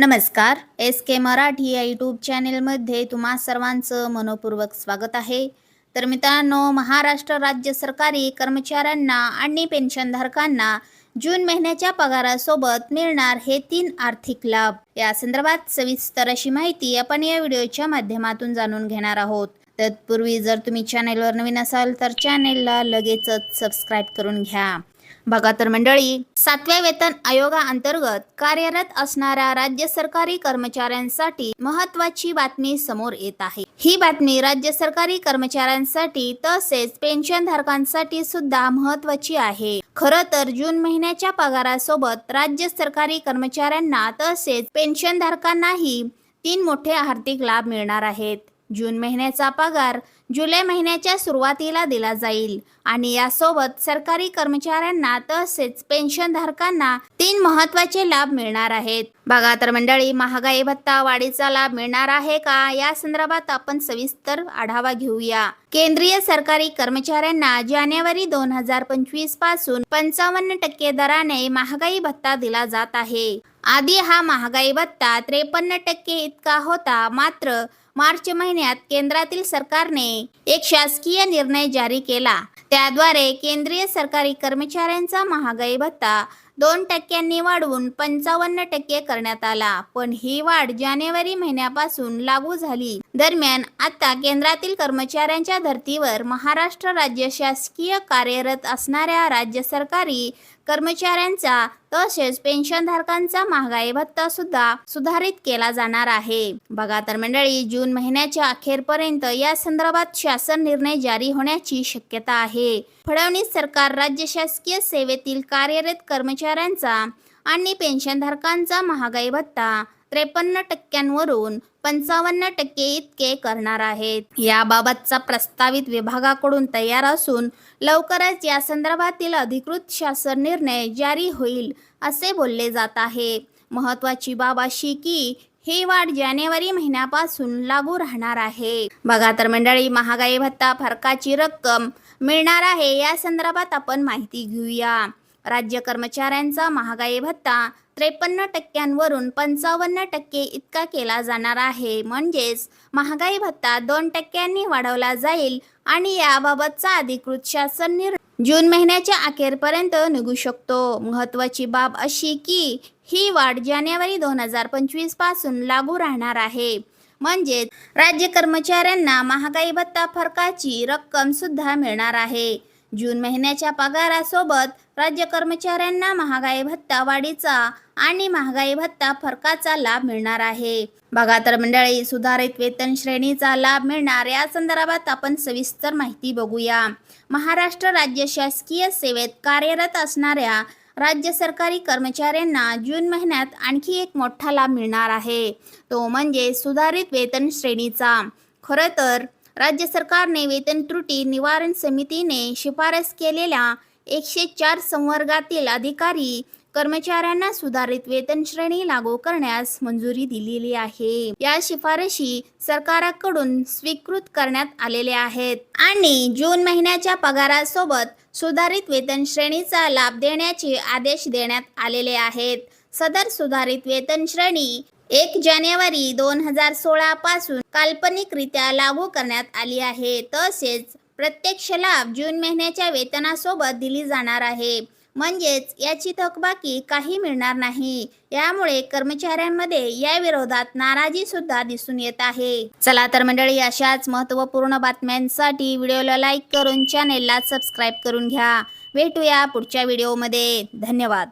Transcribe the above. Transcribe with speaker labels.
Speaker 1: नमस्कार. एस के मराठी या यूट्यूब चॅनेलमध्ये तुम्हा सर्वांचं मनपूर्वक स्वागत आहे. तर मित्रांनो महाराष्ट्र राज्य सरकारी कर्मचाऱ्यांना आणि पेन्शनधारकांना जून महिन्याच्या पगारासोबत मिळणार हे तीन आर्थिक लाभ. या संदर्भात सविस्तर अशी माहिती आपण या व्हिडिओच्या माध्यमातून जाणून घेणार आहोत. तत्पूर्वी जर तुम्ही चॅनेलवर नवीन असाल तर चॅनेलला लगेचच सबस्क्राईब करून घ्या. बघा तर मंडळी सातव्या वेतन आयोगाअंतर्गत कार्यरत असणाऱ्या राज्य सरकारी कर्मचाऱ्यांसाठी महत्वाची बातमी समोर येत आहे. ही बातमी राज्य सरकारी कर्मचाऱ्यांसाठी तसेच पेन्शन धारकांसाठी सुद्धा महत्वाची आहे. खरं तर जून महिन्याच्या पगारासोबत राज्य सरकारी कर्मचाऱ्यांना तसेच पेन्शन धारकांनाही तीन मोठे आर्थिक लाभ मिळणार आहेत. जून महिन्याचा पगार जुलै महिन्याच्या सुरुवातीला दिला जाईल. आणि यासोबत सरकारी कर्मचाऱ्यांना तसेच पेन्शनधारकांना तीन महत्त्वाचे लाभ मिळणार आहेत. बघा तर मंडळी महागाई भत्ता वाढीचा लाभ मिळणार आहे का? या संदर्भात आपण सविस्तर आढावा घेऊया. केंद्रीय सरकारी कर्मचाऱ्यांना जानेवारी दोन हजार पंचवीसपासून पंचावन्न टक्के दराने महागाई भत्ता दिला जात आहे. आधी हा महागाई भत्ता त्रेपन्न टक्के इतका होता मात्र मार्च महिन्यात केंद्रातील सरकारने एक शासकीय निर्णय जारी केला. त्याद्वारे केंद्रीय सरकारी कर्मचाऱ्यांचा महागाई भत्ता दोन टक्क्यांनी वाढवून पंचावन्न टक्के करण्यात आला. पण ही वाढ जानेवारी महिन्यापासून लागू झाली. दरम्यान आता केंद्रातील कर्मचाऱ्यांच्या धर्तीवर महाराष्ट्र राज्य शासकीय कार्यरत असणाऱ्या राज्य सरकारी कर्मचाऱ्यांचा तसेच पेन्शनधारकांचा महागाई भत्ता सुद्धा सुधारित केला जाणार आहे. बघा तर मंडळी जून महिन्याच्या अखेरपर्यंत या संदर्भात शासन निर्णय जारी होण्याची शक्यता आहे. फडणवीस सरकार राज्य शासकीय सेवेतील कार्यरत कर्मचारी कर्मचाऱ्यांचा आणि पेन्शनधारकांचा महागाई भत्ता त्रेपन्न टक्क्यांवरून पंचावन्न टक्के इतके करणार आहेत. याबाबतचा प्रस्तावित विभागाकडून तयार असून लवकरच या संदर्भातील अधिकृत शासन निर्णय जारी होईल असे बोलले जात आहे. महत्वाची बाब अशी की ही वाढ जानेवारी महिन्यापासून लागू राहणार आहे. बघा तर मंडळी महागाई भत्ता फरकाची रक्कम मिळणार आहे या संदर्भात आपण माहिती घेऊया. राज्य कर्मचाऱ्यांचा महागाई भत्ता त्रेपन्न टक्क्यांवरून पंचावन्न टक्के इतका केला जाणार आहे. म्हणजेच महागाई भत्ता दोन टक्क्यांनी वाढवला जाईल आणि याबाबतचा अधिकृत शासन निर्णय जून महिन्याच्या अखेरपर्यंत निघू शकतो. महत्वाची बाब अशी की ही वाढ जानेवारी दोन हजार पंचवीसपासून लागू राहणार आहे. म्हणजेच राज्य कर्मचाऱ्यांना महागाई भत्ता फरकाची रक्कम सुद्धा मिळणार आहे. जून महिन्याच्या पगारासोबत राज्य कर्मचाऱ्यांना महागाई भत्ता वाढीचा आणि महागाई भत्ता फरकाचा लाभ मिळणार आहे. बघा तर मंडळी सुधारित वेतन श्रेणीचा लाभ मिळणार. या संदर्भात आपण सविस्तर माहिती बघूया. महाराष्ट्र राज्य शासकीय सेवेत कार्यरत असणाऱ्या राज्य सरकारी कर्मचाऱ्यांना जून महिन्यात आणखी एक मोठा लाभ मिळणार आहे. तो म्हणजे सुधारित वेतन श्रेणीचा. खरं तर राज्य सरकारने वेतन त्रुटी निवारण समितीने शिफारस केलेल्या एकशे चार संवर्गातील अधिकारी कर्मचाऱ्यांना सुधारित वेतन श्रेणी लागू करण्यास मंजुरी दिलेली आहे. या शिफारशी सरकाराकडून स्वीकृत करण्यात आलेल्या आहेत आणि जून महिन्याच्या पगारासोबत सुधारित वेतन श्रेणीचा लाभ देण्याचे आदेश देण्यात आलेले आहेत. सदर सुधारित वेतन श्रेणी एक जानेवारी दोन हजार सोळा पासून काल्पनिकरित्या लागू करण्यात आली आहे. तसेच प्रत्यक्ष लाभ जून महिन्याच्या वेतनासोबत दिली जाणार आहे. म्हणजेच याची थकबाकी काही मिळणार नाही. यामुळे कर्मचाऱ्यांमध्ये या विरोधात नाराजी सुद्धा दिसून येत आहे. चला तर मंडळी अशाच महत्त्वपूर्ण बातम्यांसाठी व्हिडिओला लाईक करून चॅनेलला सबस्क्राईब करून घ्या. भेटूया पुढच्या व्हिडिओमध्ये. धन्यवाद.